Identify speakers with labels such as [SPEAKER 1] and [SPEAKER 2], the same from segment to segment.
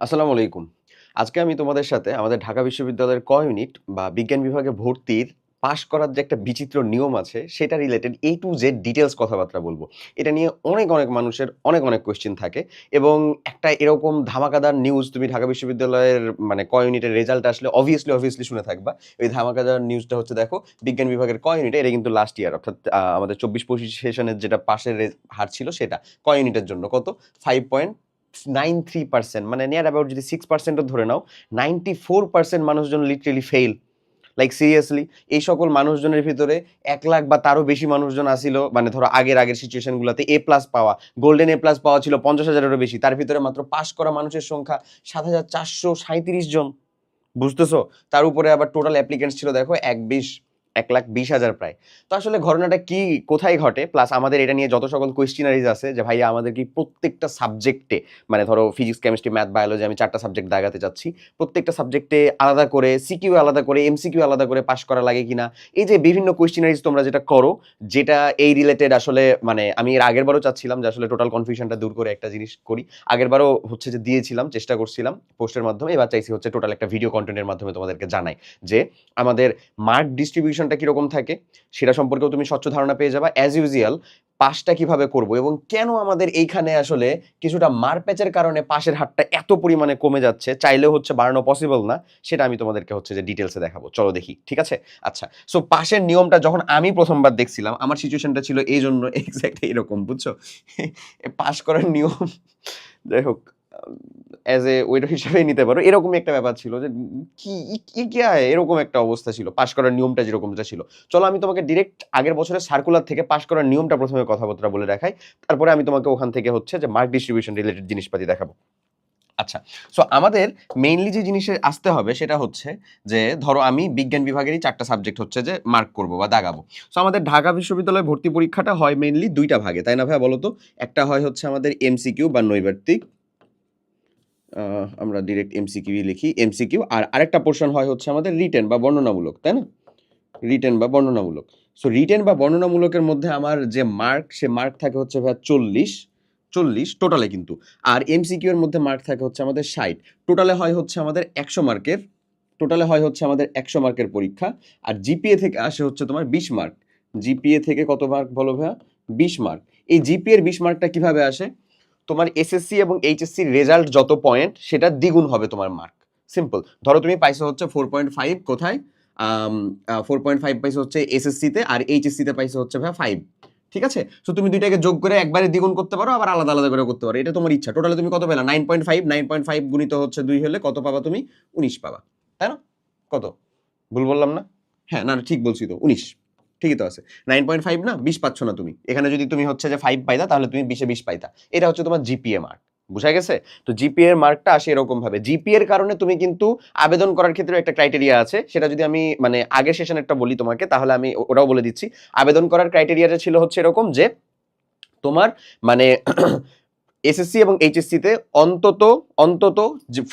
[SPEAKER 1] আসসালামু আলাইকুম। আজকে আমি তোমাদের সাথে আমাদের ঢাকা বিশ্ববিদ্যালয়ের ক ইউনিট বা বিজ্ঞান বিভাগে ভর্তির পাশ করার যে একটা বিচিত্র নিয়ম আছে সেটা related A to Z details কথাবার্তা বলব এটা নিয়ে অনেক, অনেক মানুষের অনেক, অনেক কোয়েশ্চেন থাকে এবং একটা এরকম ধামাকাদার নিউজ তুমি ঢাকা বিশ্ববিদ্যালয়ের মানে ক ইউনিটের রেজাল্ট আসলে obviously, obviously শুনে থাকবা। এই ধামাকাদার নিউজটা হচ্ছে দেখো বিজ্ঞান বিভাগের ক ইউনিটে এটা কিন্তু লাস্ট ইয়ার অর্থাৎ আমাদের ২৪-২৫ সেশনের যেটা পাশের হার ছিল সেটা। ক ইউনিটের জন্য কত? 5.93% মানে নিয়ার অ্যাবাউট যদি 6% ও ধরে নাও 94% মানুষজন লিটারেলি ফেইল। লাইক সিরিয়াসলি এই সকল মানুষজনের ভিতরে ১ লাখ বা তারও বেশি মানুষজন আছিল মানে ধরো আগের, আগের সিচুয়েশনগুলোতে এ প্লাস পাওয়া, গোল্ডেন এ প্লাস পাওয়া ছিল ৫০,০০০ এরও বেশি। তার ভিতরে মাত্র পাস করা মানুষের সংখ্যা ৭,৪৩৭ জন। বুঝতেছো? তার উপরে আবার টোটাল অ্যাপ্লিকেন্টস ছিল দেখো ১,২০ ১,২০,০০০ প্রায়। তো আসলে ঘটনাটা কি কোথায় ঘটে? প্লাস আমাদের এটা নিয়ে যত সকল কোয়েশ্চেনারিজ আছে যে ভাইয়া আমাদের কি প্রত্যেকটা সাবজেক্টে মানে ধরো ফিজিক্স, কেমিস্ট্রি, ম্যাথ, বায়োলজি আমি চারটা সাবজেক্ট দাগাতে চাচ্ছি। প্রত্যেকটা সাবজেক্টে আলাদা করে সিকিউ আলাদা করে, এমসিকিউ আলাদা করে পাশ করা লাগে কিনা? এই যে বিভিন্ন কোয়েশ্চিনারিজ তোমরা যেটা করো, যেটা এই রিলেটেড আসলে মানে আমি এর আগেরবারও চাচ্ছিলাম যে আসলে টোটাল কনফিউশনটা দূর করে একটা জিনিস করি। আগেরবারও হচ্ছে যে দিয়েছিলাম, চেষ্টা করছিলাম পোস্টের মাধ্যমে। এবার চাইছি হচ্ছে টোটাল একটা ভিডিও কনটেন্টের মাধ্যমে তোমাদেরকে জানাই যে আমাদের মার্ক ডিস্ট্রিবিউশনটা কীরকম থাকে সেটা সম্পর্কেও তুমি স্বচ্ছ ধারণা পেয়ে যাবা। অ্যাজ ইউজুয়াল পাসটা কীভাবে করব এবং কেন আমাদের এইখানে আসলে কিছুটা মারপ্যাচের কারণে পাশের হারটা এত পরিমাণে কমে যাচ্ছে, চাইলেও হচ্ছে বাড়ানো পসিবল না। সেটা আমি তোমাদেরকে হচ্ছে যে ডিটেলসে দেখাবো। চলো দেখি। ঠিক আছে? আচ্ছা। সো পাশের নিয়মটা যখন আমি প্রথমবার দেখছিলাম, আমার সিচুয়েশনটা ছিল এই জন্য এক্স্যাক্ট এরকম বুঝছ? পাস করার নিয়ম যাই হোক অ্যাজ এ ওয়েটার হিসেবেই নিতে পারো। এরকমই একটা ব্যাপার ছিল যে, কি ই ক্যা হ্যায়? এরকম একটা অবস্থা ছিল। পাশ করার নিয়মটা যেরকমটা ছিল। চলো আমি তোমাকে ডিরেক্ট আগের বছরের সার্কুলার থেকে পাশ করার নিয়মটা প্রথমে কথাবার্তা বলে দেখাই। তারপরে আমি তোমাকে ওখান থেকে হচ্ছে যে মার্ক ডিস্ট্রিবিউশন রিলেটেড জিনিসপাতি দেখাবো। আচ্ছা। সো আমাদের মেইনলি যে জিনিসে আসতে হবে সেটা হচ্ছে যে, ধরো আমি বিজ্ঞান বিভাগেরই চারটা সাবজেক্ট হচ্ছে যে মার্ক করব বা দাগাবো। সো আমাদের ঢাকা বিশ্ববিদ্যালয়ে ভর্তি পরীক্ষাটা হয় মেইনলি দুইটা ভাগে। তাই না ভাইয়া বলো তো? একটা হয় হচ্ছে আমাদের এমসিকিউ বা নৈর্ব্যক্তিক। আমরা ডিরেক্ট এমসিকিউই লিখি। এমসিকিউ আর আরেকটা পোর্শন হয় হচ্ছে আমাদের রিটেন বা বর্ণনামূলক। তাই না? রিটেন বা বর্ণনামূলক। সো রিটেন বা বর্ণনামূলকের মধ্যে আমার যে মার্ক সে মার্ক থাকে হচ্ছে ভাইয়া ৪০, ৪০ টোটালে কিন্তু। আর এমসিকিউ এর মধ্যে মার্ক থাকে হচ্ছে আমাদের ৬০। টোটালে হয় হচ্ছে আমাদের ১০০ মার্কের টোটালে হয় হচ্ছে আমাদের ১০০ মার্কের পরীক্ষা। আর জিপিএ থেকে আসে হচ্ছে তোমার ২০ মার্ক। জিপিএ থেকে কত মার্ক বলো ভাইয়া? ২০ মার্ক। এই জিপিএর বিশ মার্কটা কীভাবে আসে? তোমার এসএসসি এবং এইচএসসির রেজাল্ট যত পয়েন্ট সেটা দ্বিগুণ হবে তোমার মার্ক। সিম্পল। ধরো তুমি পাইছো হচ্ছে 4.5 কোথায়? ফোর পয়েন্ট ফাইভ পাইছো হচ্ছে এসএসসিতে আর এইচএসসিতে পাইছো হচ্ছে ভাইয়া 5 ঠিক আছে? সো তুমি ২ টাকে যোগ করে একবারে দ্বিগুণ করতে পারো আবার আলাদা, আলাদা করে করতে পারো। এটা তোমার ইচ্ছা। টোটালে তুমি কত পেলা? 9.5 9.5 গুণিত হচ্ছে দুই হলে কত পাবা তুমি? ১৯ পাবা। তাই না? কত? ভুল বললাম না? হ্যাঁ, না, ঠিক বলছি তো ১৯ ঠিকই তো আছে। 9.5 না? ২০ পাচ্ছ না তুমি। এখানে যদি তুমি হচ্ছে যে 5 পাইতা তাহলে তুমি 20 এ 20 পাইতা। এটা হচ্ছে তোমার জিপিএ মার্ক। বুঝা গেছে? তো জিপিএ এর মার্কটা আসে এরকমভাবে। জিপিএ এর কারণে তুমি কিন্তু আবেদন করার ক্ষেত্রেও একটা ক্রাইটেরিয়া আছে। সেটা যদি আমি মানে আগের সেশনেরটা বলি তোমাকে তাহলে আমি ওটাও বলে দিচ্ছি। আবেদন করার ক্রাইটেরিয়াটা ছিল হচ্ছে এরকম যে তোমার মানে এসএসসি এবং এইচএসসিতে অন্তত, অন্তত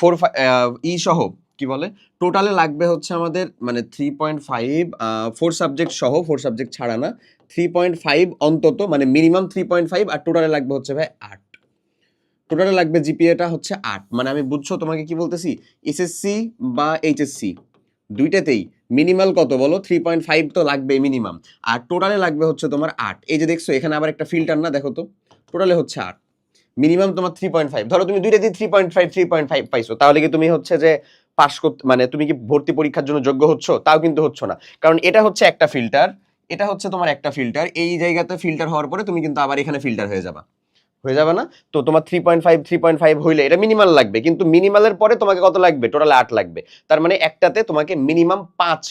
[SPEAKER 1] ফোর 4 ফা আ ই সহ কি বলে? টোটালে লাগবে হচ্ছে আমাদের মানে three point five four subject সহ ফোর সাবজেক্ট ছাড়া না। 3.5 অন্তত মানে মিনিমাম 3.5 আর টোটালে লাগবে হচ্ছে ভাই আট টোটালে লাগবে জিপিএটা হচ্ছে আট মানে আমি বুঝছ তোমাকে কি বলতেছি? এসএসসি বা এইচএসসি ২ টাতেই মিনিমাল কত বলো? 3.5 তো লাগবেই মিনিমাম। আর টোটালে লাগবে হচ্ছে তোমার আট এই যে দেখছ, এখানে আবার একটা ফিল্টার না, দেখো তো? টোটালে হচ্ছে ৮ মিনিমাম তোমার 3.5 ধরো তুমি ২ টাতেই 3.5 3.5 পাইছো। তাহলে কি তুমি হচ্ছে যে পাস করতে মানে তুমি কি ভর্তি পরীক্ষার জন্য যোগ্য হচ্ছ? তাও কিন্তু হচ্ছ না। কারণ এটা হচ্ছে একটা ফিল্টার, এটা হচ্ছে তোমার একটা ফিল্টার। এই জায়গাতে ফিল্টার হওয়ার পরে তুমি কিন্তু আবার এখানে ফিল্টার হয়ে যাবা। হয়ে যাবে না? তো তোমার 3.5 3.5 হইলে এটা মিনিমাল লাগবে। কিন্তু মিনিমালের পরে তোমাকে কত লাগবে? টোটাল আট লাগবে। তার মানে একটাতে তোমাকে মিনিমাম ৫,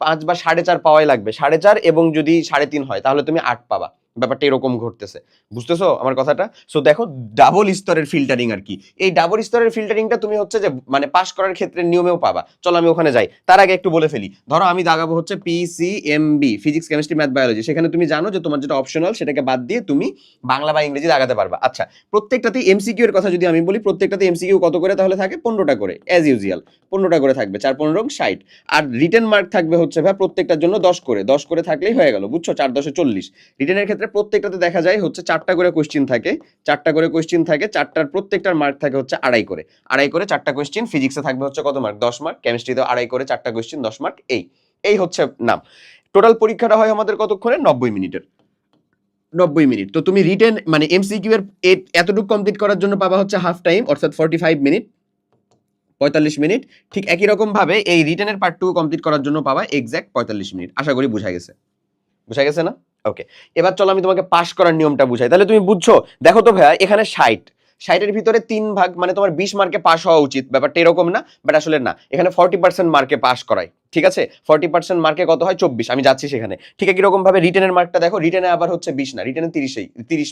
[SPEAKER 1] ৫ বা ৪.৫ পাওয়াই লাগবে। ৪.৫ এবং যদি ৩.৫ হয় তাহলে তুমি আট পাবা। ব্যাপারটা এরকম ঘটতেছে। বুঝতেছো আমার কথাটা? সো দেখো ডাবল স্তরের ফিল্টারিং আর কি এই ডাবল স্তরের ফিল্টারিংটা তুমি হচ্ছে যে মানে পাস করার ক্ষেত্রে নিয়মেও পাবা। চলো আমি ওখানে যাই। তার আগে একটু বলে ফেলি। ধরো আমি দাগাবো হচ্ছে PCMB physics, chemistry, math, biology. সেখানে তুমি জানো যে তোমার যেটা অপশনাল সেটাকে বাদ দিয়ে তুমি বাংলা বা ইংরেজি দাগাতে পারবা। আচ্ছা প্রত্যেকটাতেই এমসিকিউ এর কথা যদি আমি বলি প্রত্যেকটাতে এমসিকিউ কত করে তাহলে থাকে? পনেরোটা করে অ্যাজ ইউজুয়াল। পনেরোটা করে থাকবে। ৪ ১৫ ৬০ আর রিটার্ন মার্ক থাকবে হচ্ছে ভাই প্রত্যেকটার জন্য ১০ করে। ১০ করে থাকলেই হয়ে গেল। বুঝছ? ৪ ১০ এ ৪০ রিটেনের ক্ষেত্রে ক্ষেত্রে প্রত্যেকটাতে দেখা যায় হচ্ছে চারটা করে কোশ্চিন থাকে। চারটা করে কোশ্চিন থাকে, চারটার প্রত্যেকটার মার্ক থাকে হচ্ছে আড়াই করে। আড়াই করে চারটা কোশ্চিন ফিজিক্সে থাকবে হচ্ছে কত মার্ক দশ মার্ক কেমিস্ট্রিতে আড়াই করে চারটা কোশ্চিন দশ মার্ক এই। এই হচ্ছে নাম। টোটাল পরীক্ষাটা হয় আমাদের কতক্ষণে? নব্বই মিনিটের। নব্বই মিনিট। তো তুমি রিটেন মানে এমসিকিউ এর এতটুকু কমপ্লিট করার জন্য পাবা হচ্ছে হাফ টাইম অর্থাৎ ফর্টি ফাইভ মিনিট পঁয়তাল্লিশ মিনিট। ঠিক একই রকম ভাবে এই রিটেনের পার্টটুকু কমপ্লিট করার জন্য পাবা এক্স্যাক্ট পঁয়তাল্লিশ মিনিট। আশা করি বোঝা গেছে। বোঝা গেছে না? ওকে এবার চলো আমি তোমাকে পাশ করার নিয়মটা বুঝাই। তাহলে তুমি বুঝছ, দেখো তো ভাইয়া, এখানে ষাট। ষাটের ভিতরে তিন ভাগ মানে তোমার বিশ মার্কে পাস হওয়া উচিত। ব্যাপারটা এরকম না বাট আসলে না। এখানে ফর্টি পার্সেন্ট মার্কে পাস করাই। ঠিক আছে? ফর্টি পার্সেন্ট মার্কে কত হয়? চব্বিশ। আমি যাচ্ছি সেখানে। ঠিক একই ভাবে রিটেনের মার্কটা দেখো। রিটেনে আবার হচ্ছে বিশ না। রিটেনে তিরিশেই। তিরিশ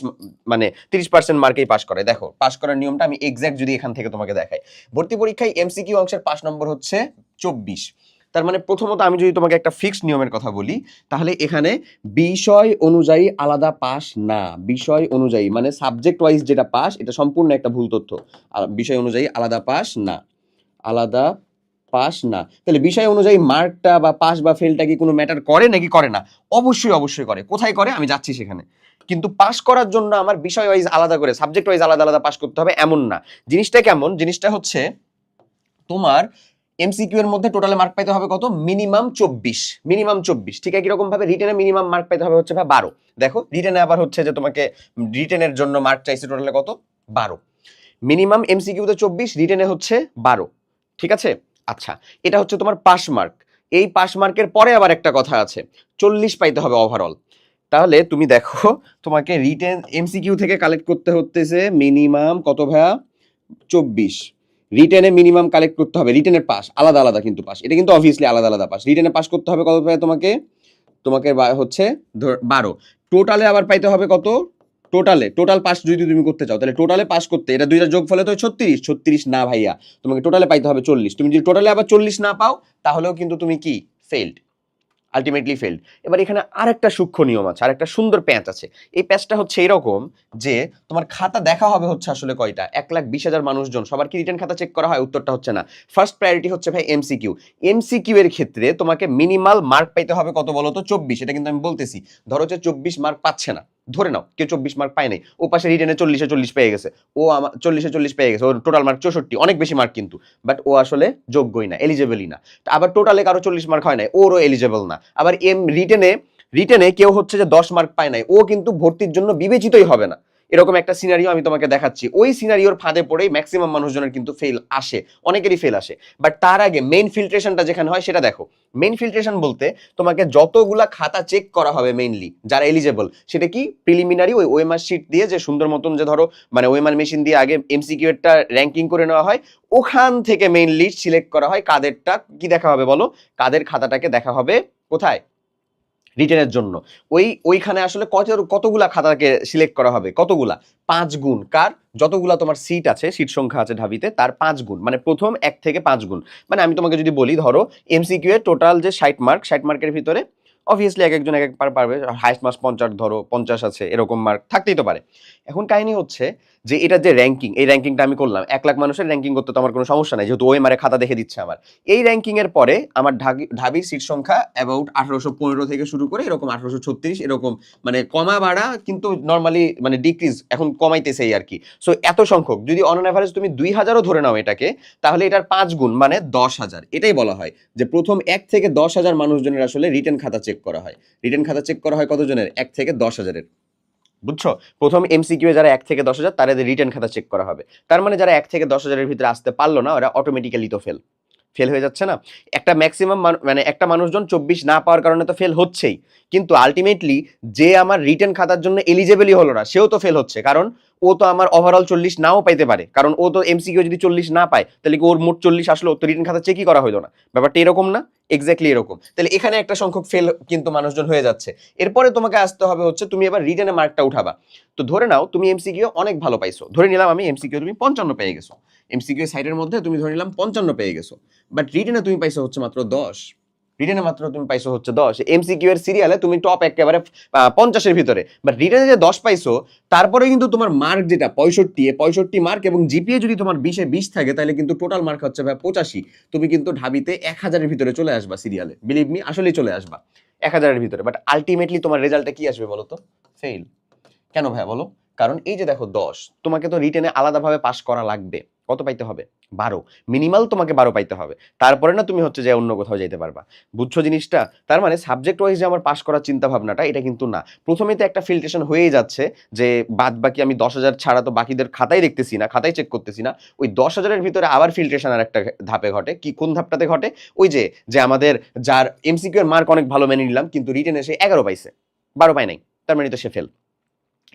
[SPEAKER 1] মানে তিরিশ পার্সেন্ট মার্কেই পাশ করে। দেখো পাশ করার নিয়মটা আমি এক্সাক্ট যদি এখান থেকে তোমাকে দেখাই। ভর্তি পরীক্ষায় এমসিকিউ অংশের পাশ নম্বর হচ্ছে চব্বিশ। তার মানে প্রথমত আমি যদি তোমাকে একটা ফিক্সড নিয়মের কথা বলি, তাহলে এখানে বিষয় অনুযায়ী আলাদা পাস না। বিষয় অনুযায়ী মানে সাবজেক্ট ওয়াইজ যেটা পাস, এটা সম্পূর্ণ একটা ভুল তথ্য। বিষয় অনুযায়ী আলাদা পাস না। আলাদা পাস না। তাহলে বিষয় অনুযায়ী মার্কটা বা পাস বা ফেলটা কি কোনো ম্যাটার করে নাকি করে না? অবশ্যই অবশ্যই করে। কোথায় করে? আমি যাচ্ছি সেখানে। কিন্তু পাস করার জন্য আমার বিষয় ওয়াইজ আলাদা করে সাবজেক্ট ওয়াইজ আলাদা আলাদা পাস করতে হবে এমন না। জিনিসটা কেমন? জিনিসটা হচ্ছে তোমার এমসিকিউ এর মধ্যে টোটালে মার্ক পাইতে হবে কত? মিনিমাম চব্বিশ। মিনিমাম চব্বিশ। ঠিক একই রকম ভাবে রিটেনে মিনিমাম মার্ক পাইতে হবে হচ্ছে ভাই বারো। দেখো রিটেনে আবার হচ্ছে যে তোমাকে রিটেনের জন্য মার্ক চাইছে টোটালে কত? বারো। মিনিমাম এমসিকিউতে চব্বিশ রিটেনে হচ্ছে বারো। ঠিক আছে? আচ্ছা এটা হচ্ছে তোমার পাস মার্ক এই পাস মার্কের পরে আবার একটা কথা আছে। চল্লিশ পাইতে হবে ওভারঅল তাহলে তুমি দেখো, তোমাকে রিটেন এমসিকিউ থেকে কালেক্ট করতে হতেছে মিনিমাম কত ভাইয়া? চব্বিশ। রিটেনে মিনিমাম কালেক্ট করতে হবে। রিটেনের পাস আলাদা আলাদা কিন্তু পাস এটা কিন্তু অবভিয়াসলি আলাদা আলাদা পাস রিটেনে পাস করতে হবে কত পায় তোমাকে? তোমাকে হচ্ছে বারো। টোটালে আবার পাইতে হবে কত? টোটালে টোটাল পাস যদি তুমি করতে চাও, তাহলে টোটালে পাস করতে এটা দুইটা যোগ ফলে তো ছত্রিশ। ছত্রিশ না ভাইয়া। তোমাকে টোটালে পাইতে হবে চল্লিশ। তুমি যদি টোটালে আবার চল্লিশ না পাও, তাহলেও কিন্তু তুমি কি? ফেল্ড আলটিমেটলি ফেল্ড এবার এখানে আরেকটা সূক্ষ্ম নিয়ম আছে, আরেকটা সুন্দর প্যাঁচ আছে। এই প্যাঁচটা হচ্ছে এরকম যে, তোমার খাতা দেখা হবে হচ্ছে আসলে কয়টা? এক লাখ বিশ হাজার মানুষজন। সবার কি রিটার্ন খাতা চেক করা হয়? উত্তরটা হচ্ছে না। ফার্স্ট প্রায়োরিটি হচ্ছে ভাই এমসিকিউ এমসিকিউ এর ক্ষেত্রে তোমাকে মিনিমাল মার্ক পাইতে হবে কত বলো তো চব্বিশ। এটা কিন্তু আমি বলতেছি। ধরো যে চব্বিশ মার্ক পাচ্ছে না। ধরে নাও, কেউ চব্বিশ মার্ক পায় নাই। ও পাশে রিটেনে চল্লিশে চল্লিশ পেয়ে গেছে। ও আমার চল্লিশে চল্লিশ পেয়ে গেছে। ওর টোটাল মার্ক চৌষট্টি, অনেক বেশি মার্ক কিন্তু। বাট ও আসলে যোগ্যই না এলিজেবলই না। আবার টোটালে কারও চল্লিশ মার্ক হয় নাই, ওরও এলিজেবল না। আবার এম রিটেনে রিটেনে কেউ হচ্ছে যে দশ মার্ক পায় নাই, ও কিন্তু ভর্তির জন্য বিবেচিতই হবে না। এরকম একটা সিনারিও আমি তোমাকে দেখাচ্ছি। ওই সিনারিওর ফাঁদে পড়েই ম্যাক্সিমাম মানুষজনের কিন্তু ফেল আসে, অনেকেরই ফেল আসে। বাট তার আগে মেইন ফিল্ট্রেশনটা যেখানে হয় সেটা দেখো। মেইন ফিল্ট্রেশন বলতে তোমাকে যতগুলা খাতা চেক করা হবে মেইনলি যারা এলিজেবল সেটা কি? প্রিলিমিনারি ওই ওএমআর শিট দিয়ে যে সুন্দর মতন যে ধরো মানে ওয়েমার মেশিন দিয়ে আগে এমসিকিউ এরটা র্যাঙ্কিং করে নেওয়া হয়, ওখান থেকে মেইনলি সিলেক্ট করা হয় কাদেরটা কি দেখা হবে বলো? কাদের খাতাটাকে দেখা হবে? কোথায়? রিটেনের জন্য। ওই, ওইখানে আসলে কত, কতগুলা খাতাকে সিলেক্ট করা হবে? কতগুলা? পাঁচ গুণ। কার? যতগুলা তোমার সিট আছে সিট সংখ্যা আছে ঢাবিতে, তার পাঁচ গুণ। মানে প্রথম এক থেকে পাঁচ গুণ। মানে আমি তোমাকে যদি বলি, ধরো এমসিকিউ এর টোটাল যে ষাট মার্ক ষাট মার্কের ভিতরে অবভিয়াসলি এক একজন এক একবার পারবে। হাইস্ট মার্কস পঞ্চাশ, ধরো, পঞ্চাশ আছে, এরকম মার্ক থাকতেই তো পারে। এখন কাহিনী হচ্ছে যে এটা যে র্যাঙ্কিং এই র্যাঙ্কিংটা আমি করলাম, এক লাখ মানুষের র্যাঙ্কিং করতে তো আমার কোনো সমস্যা নাই, যেহেতু ওই মারে খাতা দেখে দিচ্ছে আমার। এই র্যাঙ্কিং এর পরে আমার ঢাবি ঢাবির সিট সংখ্যা অ্যাবাউট আঠারোশো পনেরো থেকে শুরু করে এরকম আঠারোশো ছত্রিশ, এরকম মানে কমা বাড়া, কিন্তু নর্মালি মানে ডিক্রিজ এখন কমাইতেছেই আর কি। সো এত সংখ্যক, যদি অন অ্যাভারেজ তুমি দুই হাজারও ধরে নাও এটাকে, তাহলে এটার পাঁচ গুণ মানে দশ হাজার। এটাই বলা হয় যে প্রথম এক থেকে দশ হাজার মানুষজনের আসলে রিটার্ন খাতা চেক করা হয়। রিটার্ন খাতা চেক করা হয় কতজনের? এক থেকে দশ হাজারের। বুঝছ? প্রথম এমসিকিউ যারা এক থেকে দশ হাজার, তাদের রিটার্ন খাতা চেক করা হবে। তার মানে যারা এক থেকে দশ হাজারের ভিতরে আসতে পারল না, ওরা অটোমেটিক্যালি তো ফেল ফেল হয়ে যাচ্ছে না? একটা ম্যাক্সিমাম মানে একটা মানুষজন চব্বিশ না পাওয়ার কারণে তো ফেল হচ্ছেই। কিন্তু আলটিমেটলি যে আমার রিটার্ন খাতার জন্য এলিজেবলই হলো না, সেও তো ফেল হচ্ছে। কারণ ও তো আমার ওভারঅল চল্লিশ নাও পাইতে পারে। কারণ ও তো এমসিকিউ যদি চল্লিশ না পায়, তাহলে কি ওর মোট চল্লিশ আসলো? তো রিটার্ন খাতা চেকই করা হলো না। ব্যাপারটা এরকম না এক্স্যাক্টলি এরকম। তাহলে এখানে একটা সংখ্যক ফেল কিন্তু মানুষজন হয়ে যাচ্ছে। এরপরে তোমাকে আসতে হবে হচ্ছে তুমি এবার রিটার্নে মার্কটা উঠাবা। তো ধরে নাও, তুমি এমসিকিউ অনেক ভালো পাইছো। ধরে নিলাম আমি এমসিকিউ তুমি পঞ্চান্ন পেয়ে গেছো। এমসিকিউ সাইডের মধ্যে তুমি ধরে নিলাম পঞ্চান্ন পেয়ে গেছো। বাট রিটেনে তুমি পাইছো হচ্ছে মাত্র দশ। রিটেনে মাত্র তুমি পাইছো হচ্ছে দশ। এমসিকিউ এর সিরিয়ালে তুমি টপ একেবারে পঞ্চাশের ভিতরে। বাট রিটেনে যে দশ পাইছো, তারপরে কিন্তু তোমার মার্ক যেটা, পঁয়ষট্টি পঁয়ষট্টি মার্ক এবং জিপিএ যদি তোমার বিশে বিশ থাকে, তাহলে কিন্তু টোটাল মার্ক হচ্ছে ভাই পঁচাশি। তুমি কিন্তু ঢাবিতে এক হাজারের ভিতরে চলে আসবা সিরিয়ালে বিলিভ মি আসলেই চলে আসবা। এক হাজারের ভিতরে। বাট আলটিমেটলি তোমার রেজাল্টটা কি আসবে বলো তো? ফেল কেন ভাইয়া বলো? কারণ এই যে দেখো দশ, তোমাকে তো রিটেনে আলাদাভাবে পাস করা লাগবে। কত পাইতে হবে? বারো। মিনিমাল তোমাকে বারো পাইতে হবে। তারপরে না তুমি হচ্ছে যে অন্য কোথাও যেতে পারবা। বুঝছ জিনিসটা? তার মানে সাবজেক্ট ওয়াইজ যে আমার পাস করার চিন্তা ভাবনাটা এটা কিন্তু না। প্রথমে তো একটা ফিল্ট্রেশন হয়েই যাচ্ছে যে বাদ বাকি আমি দশ হাজার ছাড়া তো বাকিদের খাতায় দেখতেছি না খাতায় চেক করতেছি না। ওই দশ হাজারের ভিতরে আবার ফিল্ট্রেশন আর একটা ধাপে ঘটে। কি, কোন ধাপটাতে ঘটে? ওই যে যে আমাদের যার এমসিকিউ এর মার্ক অনেক ভালো মেনে নিলাম, কিন্তু রিটেন এসে এগারো পাইছে। বারো পায় নাই। তার মানে তো সে ফেল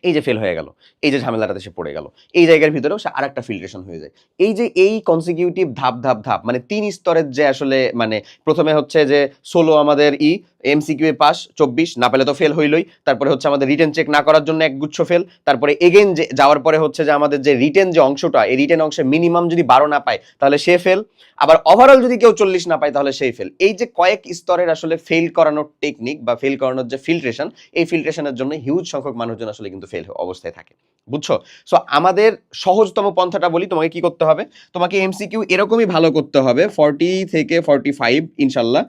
[SPEAKER 1] এই যে ফেল হয়ে গেল, এই যে ঝামেলাটাতে সে পড়ে গেল, এই জায়গার ভিতরেও সে আর একটা ফিল্ট্রেশন হয়ে যায়। এই যে এই কনসিকিউটিভ ধাপ ধাপ ধাপ মানে তিন স্তরের যে আসলে মানে প্রথমে হচ্ছে যে ষোলো আমাদের ই এমসিকিউ এ পাস, চব্বিশ, না পেলে তো ফেল হইলই। তারপরে হচ্ছে আমাদের রিটেন চেক না করার জন্য এক গুচ্ছ ফেল তারপরে এগেন যে, যাওয়ার পরে হচ্ছে যে আমাদের যে রিটেন যে অংশটা, এই রিটেন অংশে মিনিমাম যদি বারো না পায়, তাহলে সে ফেল আবার ওভারঅল যদি কেউ চল্লিশ না পায়, তাহলে সেই ফেল এই যে কয়েক স্তরের আসলে ফেল করানোর টেকনিক বা ফেল করানোর যে ফিল্ট্রেশন এই ফিল্ট্রেশনের জন্য হিউজ সংখ্যক মানুষজন আসলে কিন্তু ফেল অবস্থায় থাকে। বুঝছ? সো আমাদের সহজতম পন্থাটা বলি, তোমাকে কি করতে হবে? তোমাকে এমসিকিউ এরকমই ভালো করতে হবে ফর্টি থেকে ফর্টি ফাইভ ইনশাল্লাহ।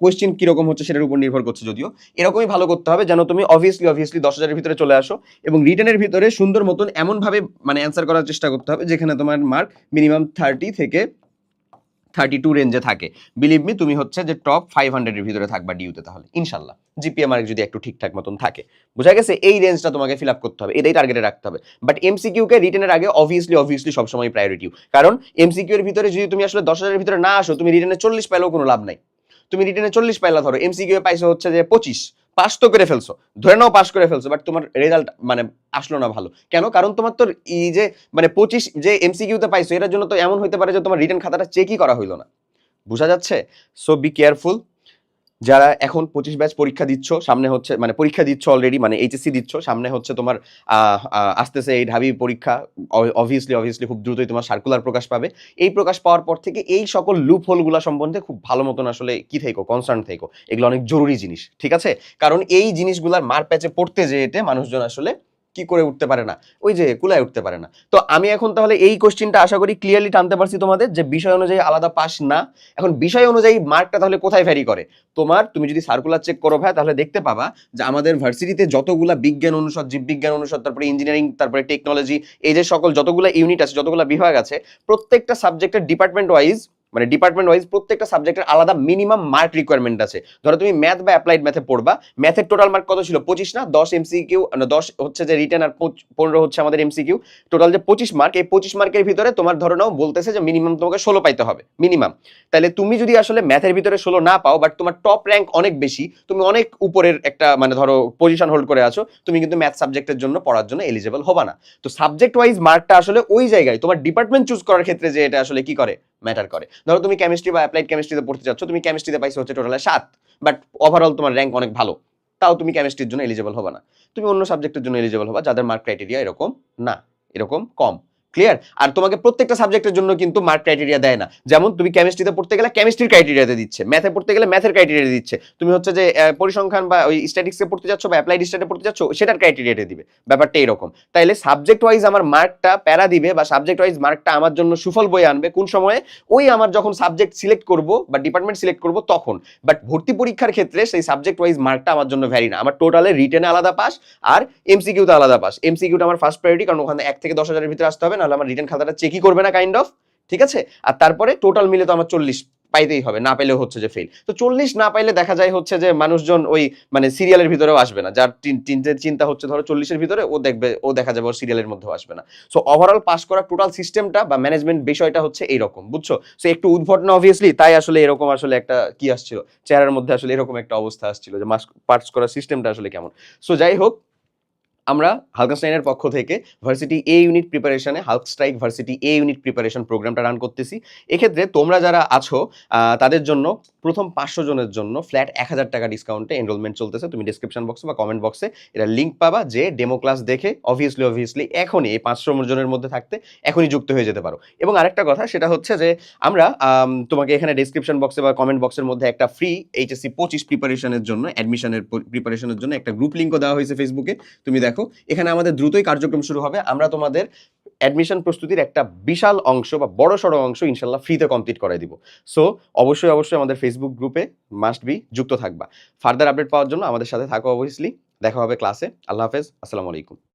[SPEAKER 1] কোয়েশ্চেন কীরকম হচ্ছে সেটার উপর নির্ভর করছে যদিও। এরকমই ভালো করতে হবে যেন তুমি অবভিয়াসলি অবভিয়াসলি দশ হাজারের ভিতরে চলে আসো এবং রিটার্নের ভিতরে সুন্দর মতন এমনভাবে মানে অ্যান্সার করার চেষ্টা করতে হবে যেখানে তোমার মার্ক মিনিমাম থার্টি থেকে থার্টি টু রেঞ্জে থাকে। বিলিভ মি তুমি হচ্ছে যে টপ ফাইভ হান্ড্রেডের ভিতরে থাকবা ডিউতে তাহলে, ইনশাল্লাহ। জিপিএ মার্ক যদি একটু ঠিকঠাক মতন থাকে। বোঝা গেছে এই রেঞ্জটা তোমাকে ফিল আপ করতে হবে, এটাই টার্গেটে রাখতে হবে। বাট এমসিকিউ কে রিটেনের আগে অবভিয়াসলি অবভিয়াসলি সবসময় প্রায়োরিটি কারণ এমসিকিউ এর ভিতরে যদি তুমি আসলে দশ হাজারের ভিতরে না আসো, তুমি রিটেনে চল্লিশ পাইলেও কোনো লাভ নাই। তুমি রিটেনে চল্লিশ পাইলা ধরো এমসিকিউ পাইছো হচ্ছে যে পঁচিশ পাস তো করে ফেলছো। ধরে নাও পাস করে ফেলছো বাট তোমার রেজাল্ট মানে আসলো না ভালো। কেন? কারণ তোমার তো এই যে মানে পঁচিশ যে এমসিকিউতে পাইছো, এটার জন্য তো এমন হতে পারে যে তোমার রিটার্ন খাতাটা চেকই করা হইল না। বোঝা যাচ্ছে? সো বি কেয়ারফুল যারা এখন পঁচিশ ব্যাচ পরীক্ষা দিচ্ছ, সামনে হচ্ছে মানে পরীক্ষা দিচ্ছ অলরেডি মানে এইচএসসি দিচ্ছ, সামনে হচ্ছে তোমার আসতেছে এই ঢাবি পরীক্ষা। অবভিয়াসলি অবভিয়াসলি খুব দ্রুতই তোমার সার্কুলার প্রকাশ পাবে। এই প্রকাশ পাওয়ার পর থেকে এই সকল লুপ হোলগুলো সম্বন্ধে খুব ভালো মতন আসলে কি থেকো কনসার্ন থেকো। এগুলো অনেক জরুরি জিনিস, ঠিক আছে? কারণ এই জিনিসগুলার মার প্যাচে পড়তে যে এতে মানুষজন আসলে কি করে উঠতে পারে না? ওই যে কুলায় উঠতে পারে না। তো আমি এখন তাহলে এই কোশ্চেনটা আশা করি ক্লিয়ারলি টানতে পারছি তোমাদের যে বিষয় অনুযায়ী আলাদা পাস না। এখন বিষয় অনুযায়ী মার্কটা তাহলে কোথায় ভ্যারি করে? তোমার তুমি যদি সার্কুলার চেক করো ভাই, তাহলে দেখতে পাবা যে আমাদের ভার্সিটিতে যতগুলা বিজ্ঞান অনুষদ, জীববিজ্ঞান অনুষদ, তারপরে ইঞ্জিনিয়ারিং তারপরে টেকনোলজি এই যে সকল যতগুলো ইউনিট আছে, যতগুলো বিভাগ আছে, প্রত্যেকটা সাবজেক্টের ডিপার্টমেন্ট ওয়াইজ মানে ডিপার্টমেন্ট ওয়াইজ প্রত্যেকটা সাবজেক্টের আলাদা মিনিমাম মার্ক রিকোয়ারমেন্ট আছে। ধরো তুমি ম্যাথ বা অ্যাপ্লাইড ম্যাথে পড়বা ম্যাথের টোটাল মার্ক কত ছিল? পঁচিশ না? দশ এমসিকিউ দশ হচ্ছে যে রিটেন আর পনেরো হচ্ছে আমাদের এমসিকিউ টোটাল যে পঁচিশ মার্ক এই পঁচিশ মার্কের ভিতরে তোমার ধরো নাও বলতেছে যে মিনিমাম তোমাকে ষোলো পাইতে হবে মিনিমাম তাহলে তুমি যদি আসলে ম্যাথের ভিতরে ষোলো না পাও বাট তোমার টপ র্যাঙ্ক অনেক বেশি, তুমি অনেক উপরের একটা মানে ধরো পজিশন হোল্ড করে আছো, তুমি কিন্তু ম্যাথ সাবজেক্টের জন্য পড়ার জন্য এলিজেবল হবা না। তো সাবজেক্ট ওয়াইজ মার্কটা আসলে ওই জায়গায় তোমার ডিপার্টমেন্ট চুজ করার ক্ষেত্রে যে এটা আসলে কি করে? ম্যাটার করে। ধরো তুমি কেমিস্ট্রি বা অ্যাপ্লাইড কেমিস্ট্রিতে পড়তে চাচ্ছ, তুমি কেমিস্ট্রিতে পাইছো হচ্ছে টোটালে সাত বাট ওভারঅল তোমার র্যাঙ্ক অনেক ভালো, তাও তুমি কেমিস্ট্রির জন্য এলিজেবল হবে না। তুমি অন্য সাবজেক্টের জন্য এলিজেবল হবা, যাদের মার্ক ক্রাইটেরিয়া এরকম না, এরকম কম। ক্লিয়ার আর তোমাকে প্রত্যেকটা সাবজেক্টের জন্য কিন্তু মার্ক ক্রাইটেরিয়া দেয় না। যেমন তুমি কেমিস্ট্রিতে পড়তে গেলে কেমিস্ট্রির ক্রাইটেরিয়াতে দিচ্ছে। ম্যাথে পড়তে গেলে ম্যাথের ক্রাইটেরিয়া দিচ্ছে। তুমি হচ্ছে যে পরিসংখ্যান বা ওই স্ট্যাটিক্সে পড়তে যাচ্ছ বা অ্যাপ্লাইড স্ট্যাটে পড়তে যাচ্ছ, সেটার ক্রাইটেরিয়াতে দিবে। ব্যাপারটা এরকম। তাইলে সাবজেক্ট ওয়াইজ আমার মার্কটা প্যারা দিবে বা সাবজেক্ট ওয়াইজ মার্কটা আমার জন্য সুফল বয়ে আনবে কোন সময়ে? ওই আমার যখন সাবজেক্ট সিলেক্ট করব বা ডিপার্টমেন্ট সিলেক্ট করব তখন। বাট ভর্তি পরীক্ষার ক্ষেত্রে সেই সাবজেক্ট ওয়াইজ মার্কটা আমার জন্য ভ্যারি না। আমার টোটালে রিটেনে আলাদা পাস আর এমসিকিউতে আলাদা পাস এমসিকিউটা আমার ফার্স্ট প্রায়োরিটি কারণ ওখানে এক থেকে দশ হাজারের ভিতরে আসতে হবে নাহলে আমার রিটেন খাতাটা চেকই করবে না কাইন্ড অফ ঠিক আছে? আর তারপরে টোটাল মিলে তো আমার চল্লিশ পাইতেই হবে, না পেলেও হচ্ছে যে ফেল তো চল্লিশ না পাইলে দেখা যায় হচ্ছে যে মানুষজন ওই মানে সিরিয়ালের ভিতরেও আসবে না। যার তিন- তিনটে চিন্তা হচ্ছে ধরো চল্লিশের ভিতরে, ও দেখবে, ও দেখা যাবে ওর সিরিয়ালের মধ্যেও আসবে না। সো ওভারঅল পাস করার টোটাল সিস্টেমটা বা ম্যানেজমেন্ট বিষয়টা হচ্ছে এইরকম, বুঝছ? সো একটু উদ্ভট না অবভিয়াসলি তাই আসলে এরকম আসলে একটা কি আসছিল, চেহারার মধ্যে আসলে এরকম একটা অবস্থা আসছিল যে মাস পাস করার সিস্টেমটা আসলে কেমন। সো যাই হোক আমরা হালকাস্টাইনের পক্ষ থেকে varsity A unit প্রিপারেশনে Hulk strike varsity A unit preparation প্রোগ্রামটা রান করতেছি। এক্ষেত্রে তোমরা যারা আছো তাদের জন্য প্রথম পাঁচশো জনের জন্য ফ্ল্যাট এক হাজার টাকা ডিসকাউন্টে এনরোলমেন্ট চলতেছে। তুমি ডিসক্রিপশন বক্সে বা কমেন্ট বক্সে এটা লিঙ্ক পাবা যে ডেমো ক্লাস দেখে অবভিয়াসলি অবভিয়াসলি এখনই এই পাঁচশো জনের মধ্যে থাকতে এখনই যুক্ত হয়ে যেতে পারো। এবং আরেকটা কথা, সেটা হচ্ছে যে আমরা তোমাকে এখানে ডিসক্রিপশন বক্সে বা কমেন্ট বক্সের মধ্যে একটা ফ্রি এইচএসসি পঁচিশ প্রিপারেশনের জন্য অ্যাডমিশনের প্রিপারেশনের জন্য একটা গ্রুপ লিঙ্কও দেওয়া হয়েছে ফেসবুকে তুমি দেখো, এখানে আমাদের দ্রুতই কার্যক্রম শুরু হবে। আমরা তোমাদের অ্যাডমিশন প্রস্তুতির একটা বিশাল অংশ বা বড় সড়ো অংশ ইনশাল্লাহ ফ্রিতে কমপ্লিট করে দিব। সো অবশ্যই অবশ্যই আমাদের ফেসবুক গ্রুপে মাস্ট বি যুক্ত থাকবা। ফার্দার আপডেট পাওয়ার জন্য আমাদের সাথে থাকো অবভিয়াসলি দেখা হবে ক্লাসে আল্লাহ হাফেজ। আসসালামু আলাইকুম।